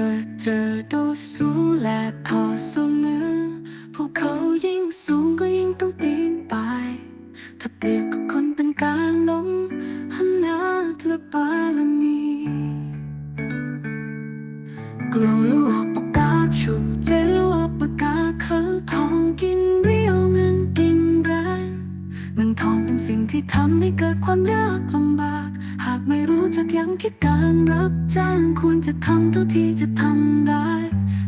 ก็เธอดูสูงและขอสู้มือพวกเขายิ่งสูงก็ยิ่งต้องปีนไป ถ้าเปรียบกับคนเป็นการล้มหันหน้าเธอบารมีกลัว ไม่รู้จักยังคิดการรับจ้างควรจะทำเท่าที่จะทำได้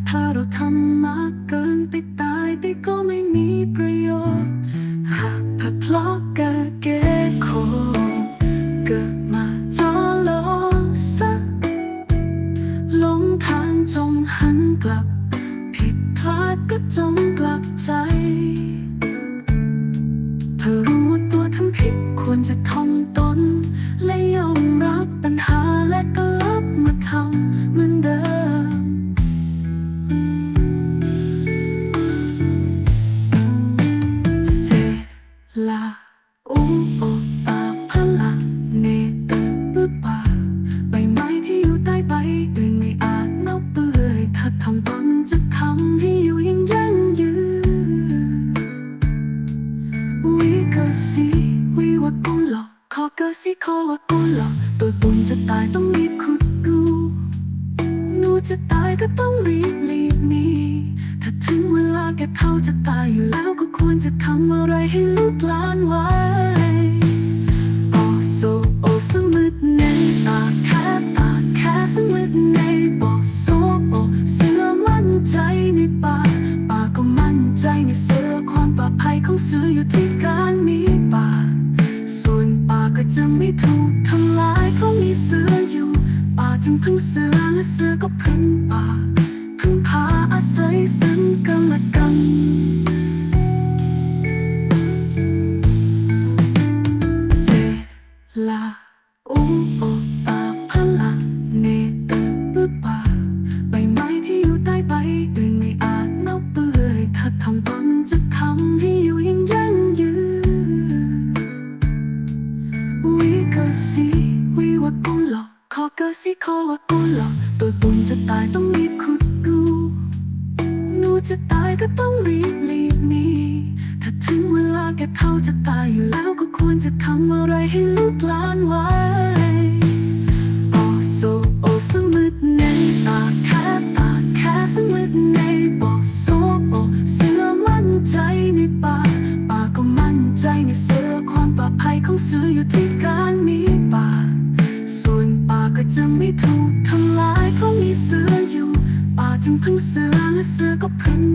ถ้าเราทำมากเกินไปตายไปก็ไม่มีประโยชน์ หากพลัดพลอกกะเกโคเกิดมาจอลสักหลงทางจงหันกลับ ผิดพลาดก็จงกลับใจ เธอรู้ว่าตัวทำผิดควรจะทอม ขอกาซีขอวากุลอตัวตุนจะตายต้องรีบขุดรูหนูจะตายก็ต้องรีบหลีกหนีถ้าถึงเวลาแกเขาจะตายอยู่แล้วก็ควรจะทำอะไรให้ลูกหลานไว้โอโซโอสมุดในตาแค่ตาแค่สมุดในบอกโซโอเสือมั่นใจในป่าป่าก็มั่นใจในเสือความปลอดภัยของเสืออยู่ที่การมี จะไม่ถูกทำลายเพราะมีเสืออยู่ป่าจึงพึ่งเสือและเสือก็พึ่งป่าพึ่งพาอาศัยซึ่งกันและกัน อวากุลอตัวตุ่นจะตายต้องรีบขุดรูหนูจะตายก็ต้องรีบหลีกหนีถ้าถึงเวลาแกเขาจะตายอยู่แล้วก็ควรจะทำอะไรให้ลูกหลานไว้โอโซโอสมุดในตาแค่ตาแค่สมุดในบอกโซโอเสือมั่นใจในป่าป่าก็มั่นใจในเสือความปลอดภัยของเสืออยู่ที่การมีป่าส่วนป่าก็จะไม่ถูก เพราะมีเสืออยู่ป่าจึงพึ่งเสือและเสือก็พึ่ง